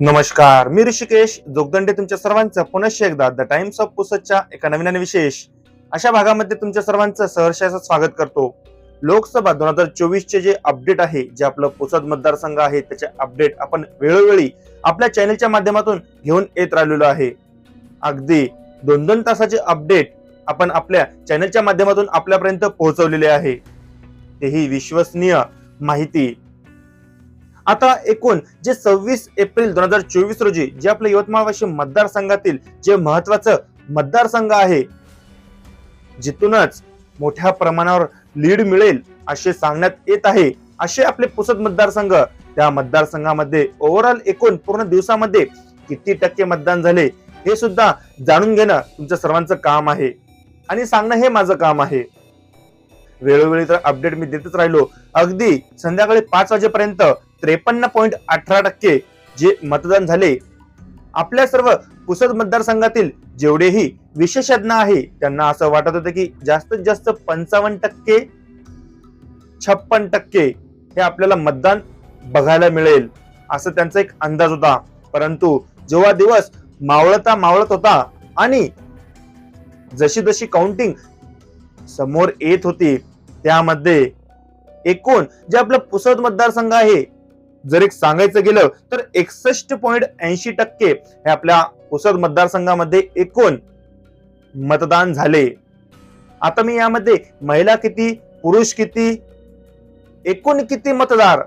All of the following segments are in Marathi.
नमस्कार मी ऋषिकेश जोगदंडे तुमच्या सर्वांचं पुनश्च एकदा द टाइम्स ऑफ पुसदच्या एका नवीन आणि विशेष अशा भागामध्ये तुमच्या सर्वांचं सहर्ष स्वागत करतो. लोकसभा दोन हजार चोवीसचे जे अपडेट आहे जे आपलं पुसद मतदारसंघ आहे त्याचे अपडेट आपण वेळोवेळी आपल्या चॅनलच्या माध्यमातून घेऊन येत राहिलेलो आहे. अगदी दोन दोन तासाचे अपडेट आपण आपल्या चॅनलच्या माध्यमातून आपल्यापर्यंत पोहोचवलेले आहे. तेही विश्वसनीय माहिती. आता एकूण जे सव्वीस एप्रिल दोन हजार चोवीस रोजी जे आपल्या यवतमाळवाशी मतदारसंघातील जे महत्वाचं मतदारसंघ आहे जिथूनच मोठ्या प्रमाणावर लीड मिळेल असे सांगण्यात येत आहे असे आपले पुसद मतदारसंघ. त्या मतदारसंघामध्ये ओव्हरऑल एकूण पूर्ण दिवसामध्ये किती टक्के मतदान झाले हे सुद्धा जाणून घेणं तुमचं सर्वांचं काम आहे. आणि सांगणं हे माझं काम आहे. वेळोवेळी तर अपडेट मी देतच राहिलो. अगदी संध्याकाळी पाच वाजेपर्यंत त्रेपन्न पॉईंट अठरा टक्के जे मतदान झाले आपल्या सर्व पुसद मतदारसंघातील जेवढेही विशेषज्ञ आहे त्यांना असं वाटत होतं की जास्तीत जास्त पंचावन्न टक्के छप्पन टक्के हे आपल्याला मतदान बघायला मिळेल असं त्यांचा एक अंदाज होता. परंतु जेव्हा दिवस मावळता मावळत होता आणि जशी जशी काउंटिंग समोर येत होती त्यामध्ये एकूण जे आपलं पुसद मतदारसंघ आहे जर एक सांगायचं गेलं तर एकसष्ट पॉईंट ऐंशी टक्के हे आपल्या पुसद मतदारसंघामध्ये एकूण मतदान झाले. आता मी यामध्ये महिला किती पुरुष किती एकूण किती मतदार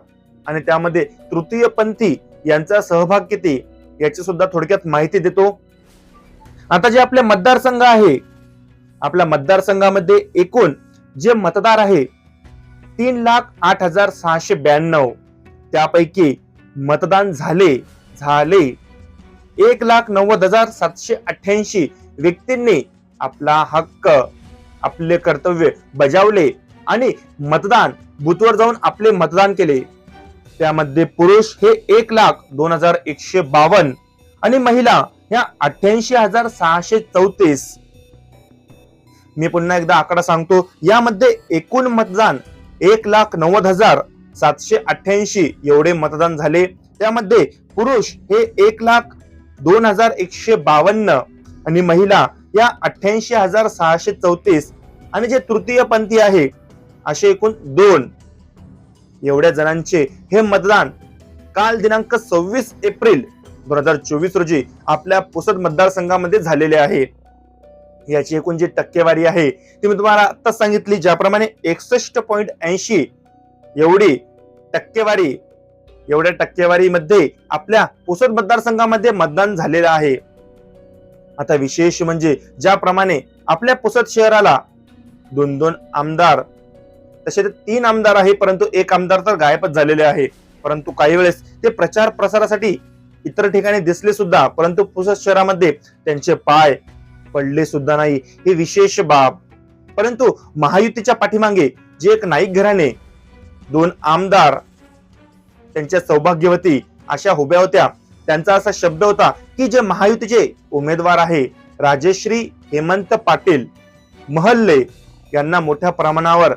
आणि त्यामध्ये तृतीय पंथी यांचा सहभाग किती याची सुद्धा थोडक्यात माहिती देतो. आता जे आपले मतदारसंघ आहे आपल्या मतदारसंघामध्ये एकूण जे मतदार आहे तीन लाख आठ हजार सहाशे ब्याण्णव. त्यापैकी मतदान झाले झाले. एक लाख नव्वद हजार सातशे अठ्याऐंशी व्यक्तींनी आपला हक्क आपले कर्तव्य बजावले आणि मतदान बूथवर जाऊन आपले मतदान केले. त्यामध्ये पुरुष हे एक लाख दोन हजार एकशे बावन्न आणि महिला ह्या अठ्ठ्याऐंशी हजार सहाशे चौतीस. मी पुन्हा एकदा आकडा सांगतो. यामध्ये एकूण मतदान एक लाख नव्वद हजार सातशे अठ्ठ्याऐंशी एवढे मतदान झाले. त्यामध्ये पुरुष हे एक लाख दोन हजार एकशे बावन्न आणि महिला या अठ्ठ्याऐंशी हजार सहाशे चौतीस आणि जे तृतीय पंथी आहे असे एकूण दोन. एवढ्या जणांचे हे मतदान काल दिनांक सव्वीस एप्रिल दोन हजार चोवीस रोजी आपल्या पुसद मतदारसंघामध्ये झालेले आहे. याची एकूण जी टक्केवारी आहे ती मी तुम्हाला आता सांगितली ज्याप्रमाणे एकसष्ट पॉईंट ऐंशी एवढी टक्केवारी एवढ्या टक्केवारीमध्ये आपल्या पुसद मतदारसंघामध्ये मतदान झालेलं आहे. आता विशेष म्हणजे ज्याप्रमाणे आपल्या पुसद शहराला दोन दोन आमदार तसे ते तीन आमदार आहे परंतु एक आमदार तर गायबच झालेले आहे. परंतु काही वेळेस ते प्रचार प्रसारासाठी इतर ठिकाणी दिसले सुद्धा परंतु पुसद शहरामध्ये त्यांचे पाय पडले सुद्धा नाही. हे विशेष बाब. परंतु महायुतीच्या पाठीमागे जे एक नाईक घराणे दोन आमदार त्यांच्या सौभाग्यवती अशा उभ्या होत्या. त्यांचा असा शब्द होता की जे महायुतीचे उमेदवार आहे राजेश्री हेमंत पाटील महल्ले यांना मोठ्या प्रमाणावर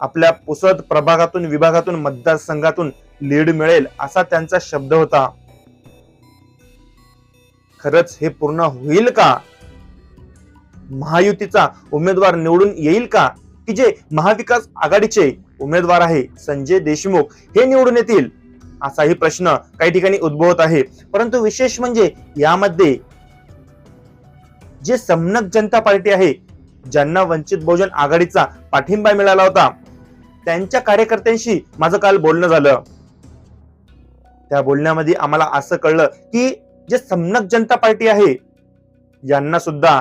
आपल्या पुसद प्रभागातून विभागातून मतदारसंघातून लीड मिळेल असा त्यांचा शब्द होता. खरंच हे पूर्ण होईल का? महायुतीचा उमेदवार निवडून येईल का? की जे महाविकास आघाडीचे उमेदवार आहे संजय देशमुख हे निवडून येतील? असाही प्रश्न काही ठिकाणी उद्भवत आहे. परंतु विशेष म्हणजे यामध्ये जे समनक जनता पार्टी आहे ज्यांना वंचित बहुजन आघाडीचा पाठिंबा मिळाला होता त्यांच्या कार्यकर्त्यांशी माझं काल बोलणं झालं. त्या बोलण्यामध्ये आम्हाला असं कळलं की जे समनक जनता पार्टी आहे यांना सुद्धा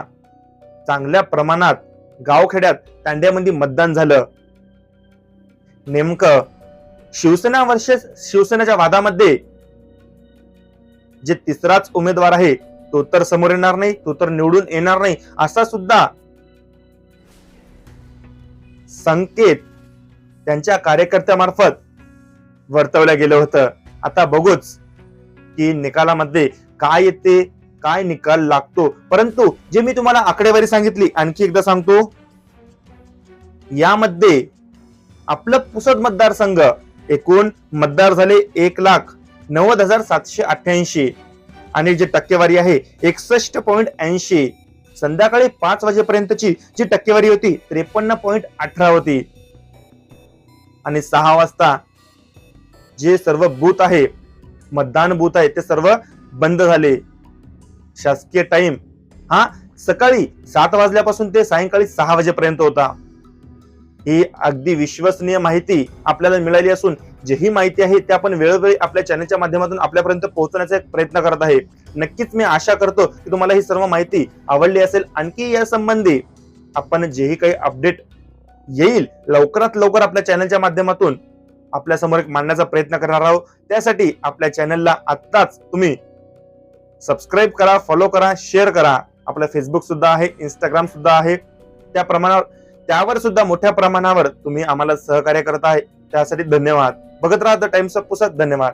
चांगल्या प्रमाणात गावखेड्यात तांड्यामध्ये मतदान झालं. नेमकं शिवसेना वर्सेस शिवसेनेच्या वादामध्ये जे तिसराच उमेदवार आहे तो तर समोर येणार नाही तो तर निवडून येणार नाही असा सुद्धा संकेत त्यांच्या कार्यकर्त्यामार्फत वर्तवलं गेलं होतं. आता बघूच की निकालामध्ये काय येते काय निकाल लागतो? परंतु जे मी तुम्हाला आकडेवारी सांगितली आणखी एकदा सांगतो. यामध्ये आपलं पुसद मतदारसंघ एकूण मतदार झाले एक लाख नव्वद हजार सातशे अठ्ठ्याऐंशी. आणि जी टक्केवारी आहे एकसष्ट पॉईंट ऐंशी. संध्याकाळी पाच वाजेपर्यंतची जी टक्केवारी होती त्रेपन्न पॉईंट अठरा होती. आणि सहा वाजता जे सर्व बूथ आहे मतदान बूथ आहे ते सर्व बंद झाले. शासकीय टाइम हा सकाळी सात वाजल्यापासून ते सायंकाळी सहा वाजेपर्यंत होता. ही अगदी विश्वसनीय माहिती आपल्याला मिळाली असून जे ही माहिती आहे ते आपण वेळोवेळी आपल्या चॅनलच्या माध्यमातून आपल्यापर्यंत पोहोचण्याचा प्रयत्न करत आहे. नक्कीच मी आशा करतो की तुम्हाला ही सर्व माहिती आवडली असेल. आणखी या संबंधी आपण जेही काही अपडेट येईल लवकरात लवकर आपल्या चॅनलच्या माध्यमातून आपल्यासमोर एक मांडण्याचा प्रयत्न करणार आहोत. त्यासाठी आपल्या चॅनलला आत्ताच तुम्ही सबस्क्राईब करा फॉलो करा शेअर करा. आपलं फेसबुक सुद्धा आहे इंस्टाग्राम सुद्धा आहे. त्या प्रमाणावर त्यावर सुद्धा मोठ्या प्रमाणावर तुम्ही आम्हाला सहकार्य करत आहे. त्यासाठी धन्यवाद. बघत राहा द टाइम्स ऑफ पुसत. धन्यवाद.